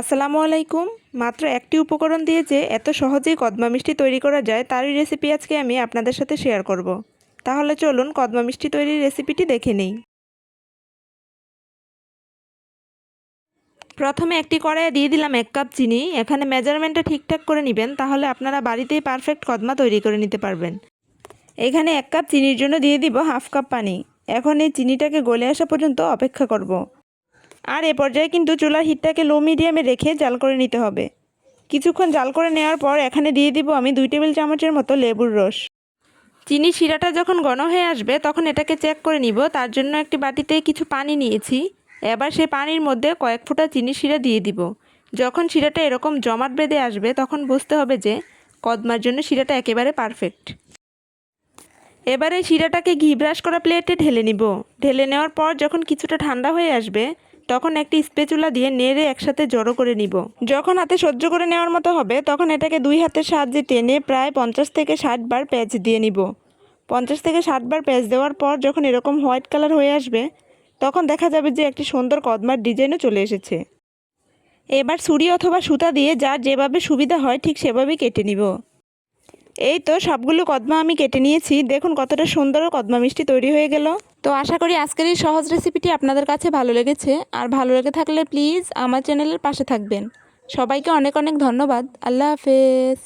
আসসালামু আলাইকুম। মাত্র একটি উপকরণ দিয়ে যে এত সহজেই কদমা মিষ্টি তৈরি করা যায়, তারই রেসিপি আজকে আমি আপনাদের সাথে শেয়ার করব। তাহলে চলুন কদমা মিষ্টি তৈরির রেসিপিটি দেখে নিই। প্রথমে একটি কড়াইয়ে দিয়ে দিলাম এক কাপ চিনি। এখানে মেজারমেন্টটা ঠিকঠাক করে নেবেন, তাহলে আপনারা বাড়িতেই পারফেক্ট কদমা তৈরি করে নিতে পারবেন। এখানে এক কাপ চিনির জন্য দিয়ে দিব হাফ কাপ পানি। এখন এই চিনিটাকে গলে আসা পর্যন্ত অপেক্ষা করব। আর এ পর্যায়ে কিন্তু চুলার হিটটাকে লো মিডিয়ামে রেখে জাল করে নিতে হবে। কিছুক্ষণ জাল করে নেওয়ার পর এখানে দিয়ে দিব আমি দুই টেবিল চামচের মতো লেবুর রস। চিনি শিরাটা যখন ঘন হয়ে আসবে তখন এটাকে চেক করে নিব। তার জন্য একটি বাটিতে কিছু পানি নিয়েছি। এবার সেই পানির মধ্যে কয়েক ফোঁটা চিনি শিরা দিয়ে দিব। যখন শিরাটা এরকম জমাট বেঁধে আসবে তখন বুঝতে হবে যে কদমার জন্য শিরাটা একেবারে পারফেক্ট। এবারে শিরাটাকে ঘি ব্রাশ করা প্লেটে ঢেলে নিব। ঢেলে নেওয়ার পর যখন কিছুটা ঠান্ডা হয়ে আসবে তখন একটি স্পেচুলা দিয়ে নেড়ে একসাথে জড়ো করে নিব। যখন হাতে সহ্য করে নেওয়ার মতো হবে, তখন এটাকে দুই হাতের সাহায্যে টেনে প্রায় পঞ্চাশ থেকে ষাট বার প্যাচ দিয়ে নিব। পঞ্চাশ থেকে ষাট বার প্যাচ দেওয়ার পর যখন এরকম হোয়াইট কালার হয়ে আসবে, তখন দেখা যাবে যে একটি সুন্দর কদমার ডিজাইনও চলে এসেছে। এবার ছুরি অথবা সুতা দিয়ে যার যেভাবে সুবিধা হয় ঠিক সেভাবেই কেটে নিব। এই তো সবগুলো কদমা আমি কেটে নিয়েছি। দেখুন কতটা সুন্দর কদমা মিষ্টি তৈরি হয়ে গেল। তো আশা করি আজকের এই সহজ রেসিপিটি আপনাদের কাছে ভালো লেগেছে। আর ভালো লেগে থাকলে প্লিজ আমার চ্যানেলের পাশে থাকবেন। সবাইকে অনেক অনেক ধন্যবাদ। আল্লাহ হাফেজ।